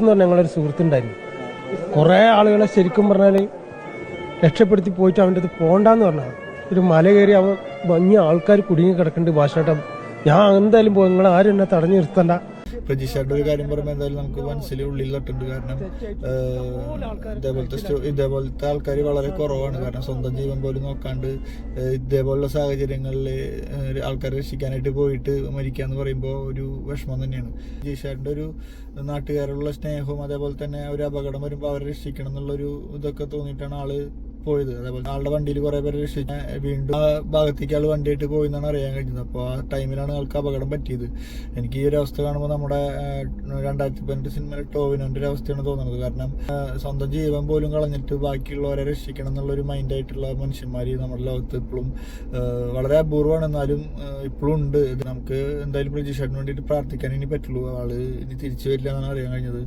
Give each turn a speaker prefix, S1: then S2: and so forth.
S1: എന്ന് പറഞ്ഞ ഞങ്ങളൊരു സുഹൃത്തുണ്ടായിരുന്നു. കുറേ ആളുകളെ ശരിക്കും പറഞ്ഞാൽ രക്ഷപ്പെടുത്തി പോയിട്ട് അവന്റെ അത് പോണ്ടെന്ന് പറഞ്ഞാൽ ഒരു മല കയറി അവൻ ഭംഗി ആൾക്കാർ കുടുങ്ങി കിടക്കേണ്ട ഭാഷാട്ടം ഞാൻ എന്തായാലും പോകും നിങ്ങൾ ആരും എന്നെ തടഞ്ഞു നിർത്തണ്ട.
S2: പ്രതീക്ഷയുടെ ഒരു കാര്യം പറയുമ്പോൾ എന്തായാലും നമുക്ക് മനസ്സിൽ ഉള്ളിൽ തട്ടുണ്ട്. കാരണം ഇതേപോലത്തെ ഇതേപോലത്തെ ആൾക്കാർ വളരെ കുറവാണ്. കാരണം സ്വന്തം ജീവൻ പോലും നോക്കാണ്ട് ഇതേപോലുള്ള സാഹചര്യങ്ങളിൽ ആൾക്കാരെ രക്ഷിക്കാനായിട്ട് പോയിട്ട് മരിക്കുക എന്ന് പറയുമ്പോൾ ഒരു വിഷമം തന്നെയാണ്. പ്രതീക്ഷയുടെ ഒരു നാട്ടുകാരുള്ള സ്നേഹവും അതേപോലെ തന്നെ ഒരു അപകടം വരുമ്പോൾ അവരെ രക്ഷിക്കണം എന്നുള്ളൊരു ഇതൊക്കെ തോന്നിയിട്ടാണ് ആൾ പോയത്. അതേപോലെ ആളുടെ വണ്ടിയിൽ കുറെ പേര് രക്ഷിച്ച വീണ്ടും ആ ഭാഗത്തേക്ക് ആൾ വണ്ടിയായിട്ട് പോയി എന്നാണ് അറിയാൻ കഴിഞ്ഞത്. അപ്പോൾ ആ ടൈമിലാണ് ആൾക്ക് അപകടം പറ്റിയത്. എനിക്ക് ഈ ഒരു അവസ്ഥ കാണുമ്പോൾ നമ്മുടെ രണ്ടായിരത്തി പതിനെട്ട് സിനിമയിലെ ടോവിനോന്റെ ഒരു അവസ്ഥയാണ് തോന്നുന്നത്. കാരണം സ്വന്തം ജീവൻ പോലും കളഞ്ഞിട്ട് ബാക്കിയുള്ളവരെ രക്ഷിക്കണം എന്നുള്ളൊരു മൈൻഡായിട്ടുള്ള മനുഷ്യന്മാർ നമ്മുടെ ലോകത്ത് ഇപ്പോഴും വളരെ അപൂർവമാണ്. എന്നാലും ഇപ്പോഴും ഉണ്ട്. നമുക്ക് എന്തായാലും പ്രതീക്ഷയ്ക്ക് വേണ്ടിയിട്ട് പ്രാർത്ഥിക്കാൻ ഇനി പറ്റുള്ളൂ. ആൾ ഇനി തിരിച്ചു വരില്ല എന്നാണ് അറിയാൻ കഴിഞ്ഞത്.